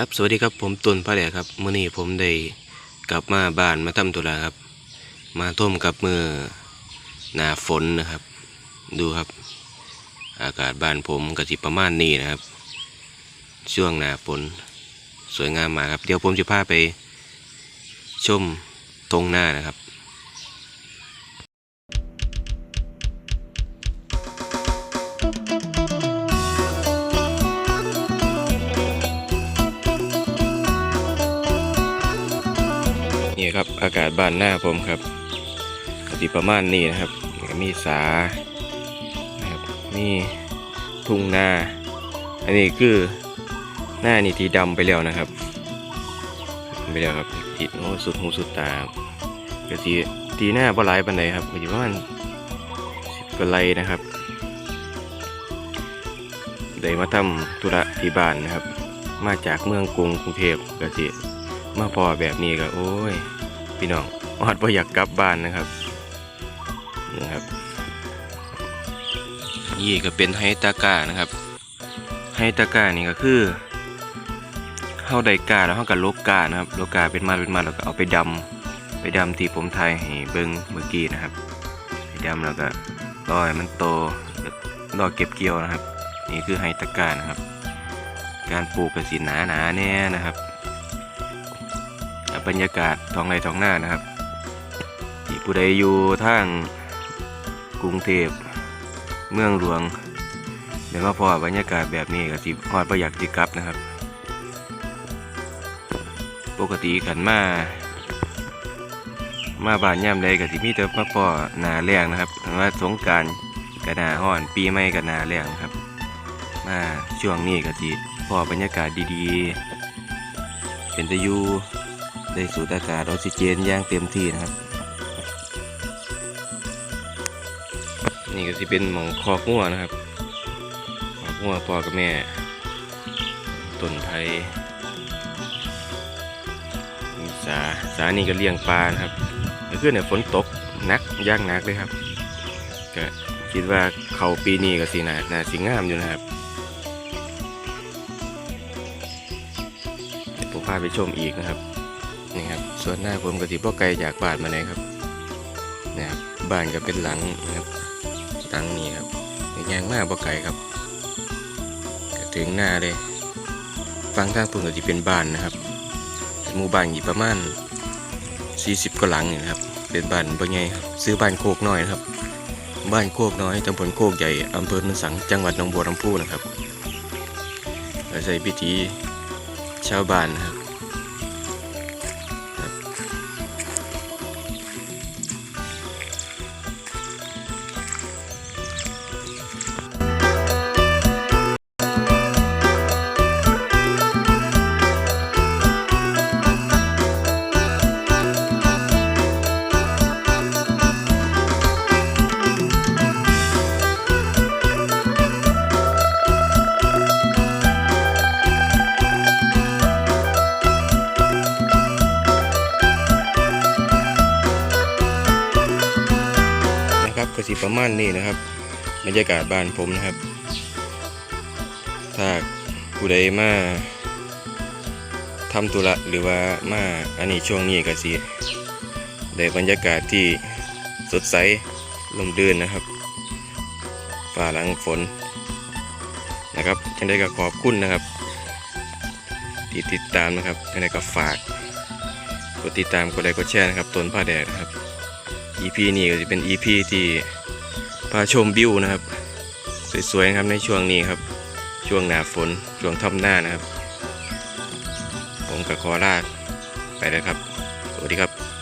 ครับสวัสดีครับผมตุนพระแดกครับเมื่อนี้ผมได้กลับมาบ้านมาทำตุลาครับ มาท่มกับมือหนาฝนนะครับ ดูครับ อากาศบ้านผมก็สิประมาณนี้นะครับ ช่วงหนาฝนสวยงามมากครับ เดี๋ยวผมจะพาไปชมตรงหน้านะครับ นี่ครับอากาศบ้านหน้าผมครับปฏิประมาณนี้นะครับ มีสานะครับมีทุ่งนาอันนี้คือหน้านี่ทีดำไปแล้วนะครับไปแล้วครับติดโอ้สุดหูสุดตาก็ทีทีหน้าบ่หลายปันใดครับก็อยู่ประมาณสิบกว่าไรนะครับได้มาทำธุระที่บ้านนะครับ มาจากเมืองกรุงกรุงเทพก็สิ มาพอแบบนี้ก็โอ้ย พี่น้องออดว่าอยากกลับบ้านนะครับนะครับนี่ก็เป็นไฮตาก้านะครับไฮตาก้านี่ก็คือเข้าไดกาแล้วเข้ากับโลกานะครับโลกาเป็นมาเป็นมาแล้วก็เอาไปดำไปดำที่ผมไทยให้เบิ้งเมื่อกี้นะครับไปดำแล้วก็รอให้มันโตรอเก็บเกี่ยวนะครับ นี่คือไฮตาก้านะครับ การปลูกกระสีหนาหนาแน่นะครับ บรรยากาศท้องไร่ท้องหน้านะครับที่ผู้ใดอยู่ทางกรุงเทพเมืองหลวงเดี๋ยวมาพอบรรยากาศแบบนี้ก็สิฮอดประหยัดจิกลับนะครับ ปกติกันมา มาบ้านย่ำใดก็สิมีแต่มาพอหนาแรงนะครับแต่ว่าสงการกับหนาห้อนปีใหม่กับหนาแรงครับ มาช่วงนี้ก็สิพอบรรยากาศดีๆ เป็นตะยู ได้สูดอากาศออกซิเจนย่างเต็มที่นะครับ นี่ก็จะเป็นหมองคอกงัวนะครับคอกงัวพ่อกับแม่ต้นไผ่สาสานี่ก็เลี้ยงปลานะครับเมื่อคืนเนี่ยฝนตกนักย่างนักเลยครับก็คิดว่าเขาปีนี้ก็สีนานาสีงามอยู่นะครับผมพาไปชมอีกนะครับ นี่ครับส่วนหน้าผมก็สิบ่ไกลจากบ้านมาเลยครับนะครับบ้านก็เป็นหลังนะครับหลังนี้ครับย่างมากบ่ไกลครับถึงหน้าเลยฟังทางปุ่นก็จะเป็นบ้านนะครับเป็นหมู่บ้านอยู่ประมาณ 40กว่าหลังนี่นะครับเป็นบ้านบ่ใหญ่ครับซื้อบ้านโคกน้อยนะครับ บ้านโคกน้อยตำบลโคกใหญ่อำเภอโนนสังจังหวัดหนองบัวลำพูนะครับอาศัยพิธีชาวบ้านนะครับ นะครับก็สิประมาณนี้นะครับบรรยากาศบ้านผมนะครับ ถ้าผู้ใดมาทำธุระหรือว่ามาอันนี้ช่วงนี้ก็สิได้บรรยากาศที่สดใสลมเดือนนะครับฝ่าหลังฝนนะครับจังได้ก็ขอบคุณนะครับที่ติดตามนะครับจังได้ก็ฝากกดติดตามกดไลค์กดแชร์นะครับต้นผ้าแดดนะครับ EP นี้ก็จะเป็น EP ที่พาชมวิวนะครับ สวยๆนะครับในช่วงนี้ครับ ช่วงหนาฝนช่วงท่ำหน้านะครับ ผมกับคอลาไปแล้วครับ สวัสดีครับ